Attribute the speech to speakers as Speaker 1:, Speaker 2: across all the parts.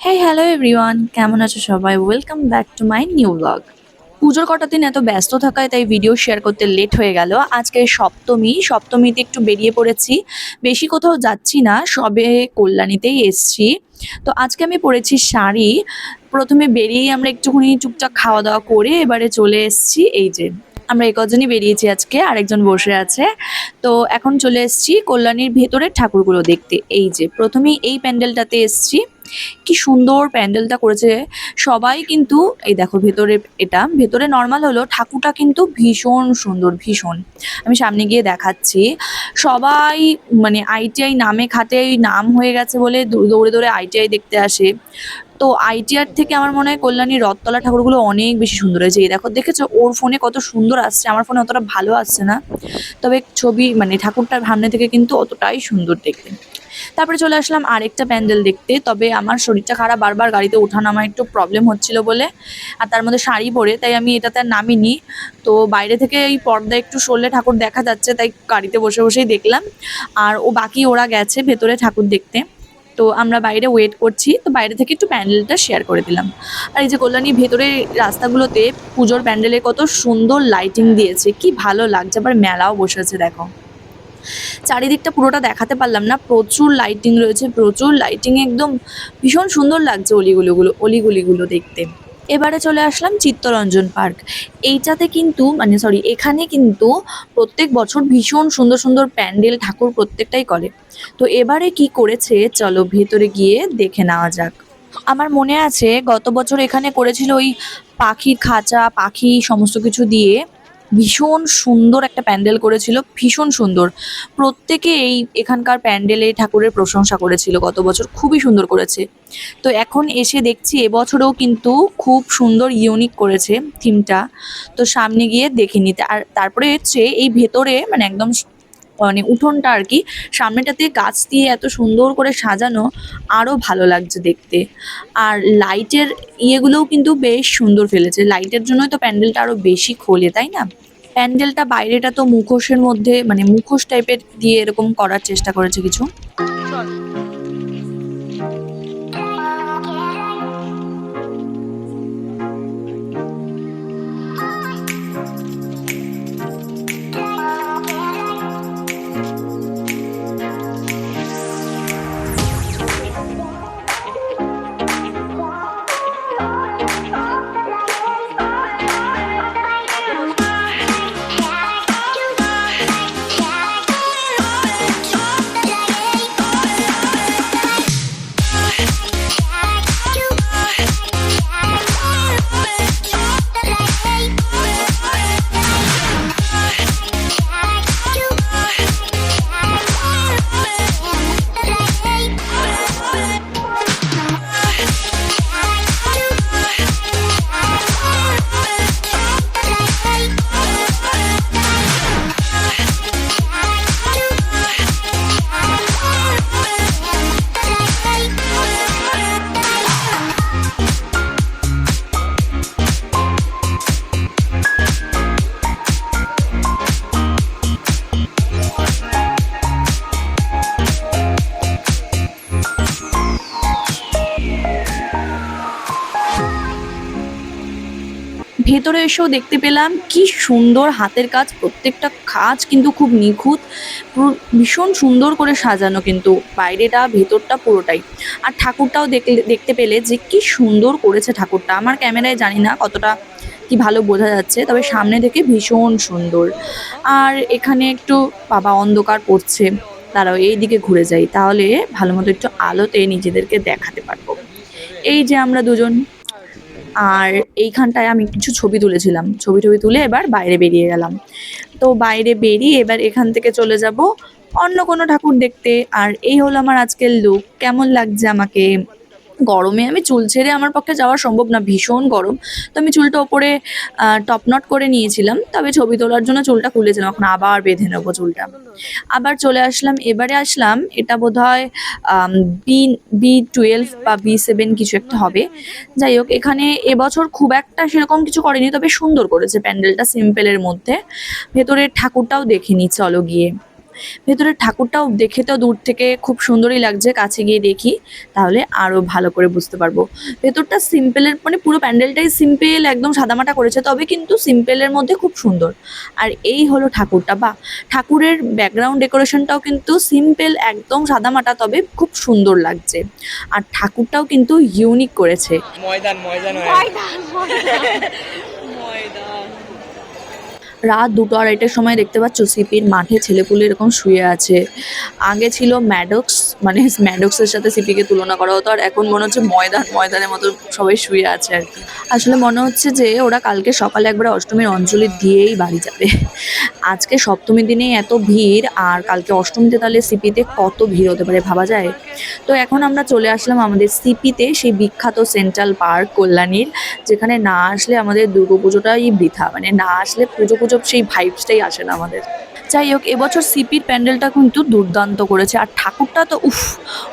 Speaker 1: হ্যাঁ hello everyone কেমন আছো সবাই? Welcome back to my new blog পুজোর কটা দিন এত ব্যস্ত থাকায় তাই ভিডিও শেয়ার করতে লেট হয়ে গেল। আজকে সপ্তমী, সপ্তমীতে একটু বেরিয়ে পড়েছি। বেশি কোথাও যাচ্ছি না, সবে কল্যাণীতেই এসছি। তো আজকে আমি পরেছি শাড়ি। প্রথমে বেরিয়েই আমরা একটুখানি টুকটাক খাওয়া দাওয়া করে এবারে চলে এসছি। এই যে, আমরা এই কজনই বেরিয়েছি আজকে, আরেকজন বসে আছে। তো এখন চলে এসছি কল্যাণীর ভেতরের ঠাকুরগুলো দেখতে। এই যে, প্রথমেই এই প্যান্ডেলটাতে এসছি। কি সুন্দর প্যান্ডেলটা করেছে। সবাই কিন্তু, এই দেখো ভেতরে এটা, ভেতরে নর্মাল হলো, ঠাকুরটা কিন্তু ভীষণ সুন্দর, ভীষণ। আমি সামনে গিয়ে দেখাচ্ছি। সবাই মানে আইটিআই নামে খাতে নাম হয়ে গেছে বলে দৌড়ে দৌড়ে আইটিআই দেখতে আসে। তো আইটিআর থেকে আমার মনে হয় কল্যাণীর রথতলা ঠাকুরগুলো অনেক বেশি সুন্দর হয়েছে। এই দেখো, দেখেছ? ওর ফোনে কত সুন্দর আসছে। আমার ফোনে অতটা ভালো আসছে না। তবে ছবি মানে ঠাকুরটার সামনে থেকে কিন্তু অতটাই সুন্দর দেখতে। তারপরে চলে আসলাম আরেকটা প্যান্ডেল দেখতে, তবে আমার শরীরটা খারাপ, বারবার গাড়িতে ওঠানো আমার একটু প্রবলেম হচ্ছিল বলে, আর তার মধ্যে শাড়ি পরে, তাই আমি এটাতে নামিনি। তো বাইরে থেকে এই পর্দা একটু সরলে ঠাকুর দেখা যাচ্ছে, তাই গাড়িতে বসে বসেই দেখলাম। আর ও বাকি ওরা গেছে ভেতরে ঠাকুর দেখতে। তো আমরা বাইরে ওয়েট করছি, তো বাইরে থেকে একটু প্যান্ডেলটা শেয়ার করে দিলাম। আর এই যে কল্যাণী, ভেতরে রাস্তাগুলোতে পুজোর প্যান্ডেলে কত সুন্দর লাইটিং দিয়েছে, কি ভালো লাগছে, আবার মেলাও বসেছে, দেখো। চারিদিকটা পুরোটা দেখাতে পারলাম না। প্রচুর লাইটিং রয়েছে, প্রচুর লাইটিং একদম ভীষণ সুন্দর লাগছে অলিগুলোগুলো, অলিগুলিগুলো দেখতে। এবারে চলে আসলাম চিত্তরঞ্জন পার্ক। এইটাতে কিন্তু মানে সরি এখানে কিন্তু প্রত্যেক বছর ভীষণ সুন্দর সুন্দর প্যান্ডেল ঠাকুর প্রত্যেকটাই করে। তো এবারে কি করেছে, চলো ভেতরে গিয়ে দেখে নেওয়া যাক। আমার মনে আছে গত বছর এখানে করেছিল ওই পাখির খাঁচা, পাখি সমস্ত কিছু দিয়ে ভীষণ সুন্দর একটা প্যান্ডেল করেছিল, ভীষণ সুন্দর। প্রত্যেকে এই এখানকার প্যান্ডেলে ঠাকুরের প্রশংসা করেছিল গত বছর, খুবই সুন্দর করেছে। তো এখন এসে দেখছি এবছরেও কিন্তু খুব সুন্দর ইউনিক করেছে থিমটা তো সামনে গিয়ে দেখে নিতে, আর তারপরে হচ্ছে এই ভেতরে মানে একদম মানে উঠোনটা আর কি, সামনেটাতে গাছ দিয়ে এত সুন্দর করে সাজানো আরও ভালো লাগছে দেখতে। আর লাইটের ইয়েগুলোও কিন্তু বেশ সুন্দর ফেলেছে। লাইটের জন্যই তো প্যান্ডেলটা আরও বেশি খোলে, তাই না? প্যান্ডেলটা বাইরেটা তো মুখোশের মধ্যে মানে মুখোশ টাইপের দিয়ে এরকম করার চেষ্টা করেছে কিছু। ভেতরে এসেও দেখতে পেলাম কি সুন্দর হাতের কাজ, প্রত্যেকটা কাজ কিন্তু খুব নিখুঁত ভীষণ সুন্দর করে সাজানো কিন্তু বাইরেটা, ভেতরটা পুরোটাই। আর ঠাকুরটাও দেখতে পেলে যে কি সুন্দর করেছে ঠাকুরটা। আমার ক্যামেরায় জানি না কতটা কি ভালো বোঝা যাচ্ছে, তবে সামনে থেকে ভীষণ সুন্দর। আর এখানে একটু বাবা অন্ধকার পড়ছে তারাও এই দিকে ঘুরে যাই তাহলে ভালো মতো একটু আলোতে নিজেদেরকে দেখাতে পারব। এই যে আমরা দুজন আর এইখানটায় আমি কিছু ছবি তুলেছিলাম। ছবি টবি তুলে এবার বাইরে বেরিয়ে গেলাম। তো বাইরে বেরিয়ে এবার এখান থেকে চলে যাব অন্য কোনো ঠাকুর দেখতে। আর এই হলো আমার আজকের লুক কেমন লাগছে আমাকে? গরমে। আমি চুল ছেড়ে আমার পক্ষে যাওয়া সম্ভব না, ভীষণ গরম। তো আমি চুলটা ওপরে টপ নট করে নিয়েছিলাম। তবে ছবি তোলার জন্য চুলটা খুলেছিলাম, এখন আবার বেঁধে নেব চুলটা। আবার চলে আসলাম, এবারে আসলাম, এটা বোধ হয় বি বি টুয়েলভ বা বি সেভেন কিছু একটা হবে। যাই হোক, এখানে এবছর খুব একটা সেরকম কিছু করেনি, তবে সুন্দর করেছে প্যান্ডেলটা সিম্পলের মধ্যে। ভেতরের ঠাকুরটাও দেখিনি চলো গিয়ে। ভেতরের ঠাকুরটাও দেখে তো দূর থেকে খুব সুন্দরই লাগছে কাছে গিয়ে দেখি তাহলে আরও ভালো করে বুঝতে পারব। ভেতরটা সিম্পলের মানে পুরো প্যান্ডেলটাই সিম্পল একদম সাদামাটা করেছে তবে কিন্তু সিম্পলের মধ্যে খুব সুন্দর। আর এই হলো ঠাকুরটা বা ঠাকুরের ব্যাকগ্রাউন্ড ডেকোরেশনটাও কিন্তু সিম্পল একদম সাদামাটা তবে খুব সুন্দর লাগছে। আর ঠাকুরটাও কিন্তু ইউনিক করেছে।
Speaker 2: ময়দান ময়দান হয়ে
Speaker 1: রাত দুটো আড়াইটার সময় দেখতে পাচ্ছ সিপির মাঠে ছেলেপুলে এরকম শুয়ে আছে। আগে ছিল ম্যাডক্স মানে ম্যাডক্সের সাথে সিপিকে তুলনা করা হতো, আর এখন মনে হচ্ছে ময়দান, ময়দানের মতো সবাই শুয়ে আছে আর কি। আসলে মনে হচ্ছে যে ওরা কালকে সকালে একবার অষ্টমীর অঞ্জলি দিয়েই বাড়ি যাবে। আজকে সপ্তমীর দিনেই এত ভিড় আর কালকে অষ্টমীতে তাহলে সিপিতে কত ভিড় হতে পারে ভাবা যায়? তো এখন আমরা চলে আসলাম আমাদের সিপিতে, সেই বিখ্যাত সেন্ট্রাল পার্ক কল্যাণীর, যেখানে না আসলে আমাদের দুর্গাপুজোটাই বৃথা। মানে না আসলে পুজো পুজো সেই ভাইবসটাই আসে না আমাদের। যাই হোক, এবছর সিপির প্যান্ডেলটা কিন্তু দুর্দান্ত করেছে। আর ঠাকুরটা তো, উফ,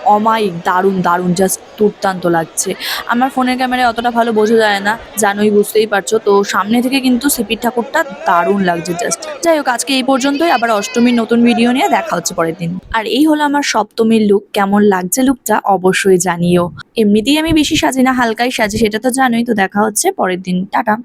Speaker 1: অমায়িক, দারুণ দারুণ জাস্ট দুর্দান্ত লাগছে। আমার ফোনের ক্যামেরায় অতটা ভালো বোঝা যায় না, জানোই, বুঝতেই পারছ। তো সামনে থেকে কিন্তু সিপির ঠাকুরটা দারুণ লাগছে জাস্ট যাই হোক, আজকে এই পর্যন্তই, আবার অষ্টমীর নতুন ভিডিও নিয়ে দেখা হচ্ছে পরের দিন। আর এই হলো আমার সপ্তমীর লুক কেমন লাগছে লুকটা অবশ্যই জানিও। এমনিতেই আমি বেশি সাজি না, হালকাই সাজি, সেটা তো জানোই, তো দেখা হচ্ছে পরের দিন। টাটা।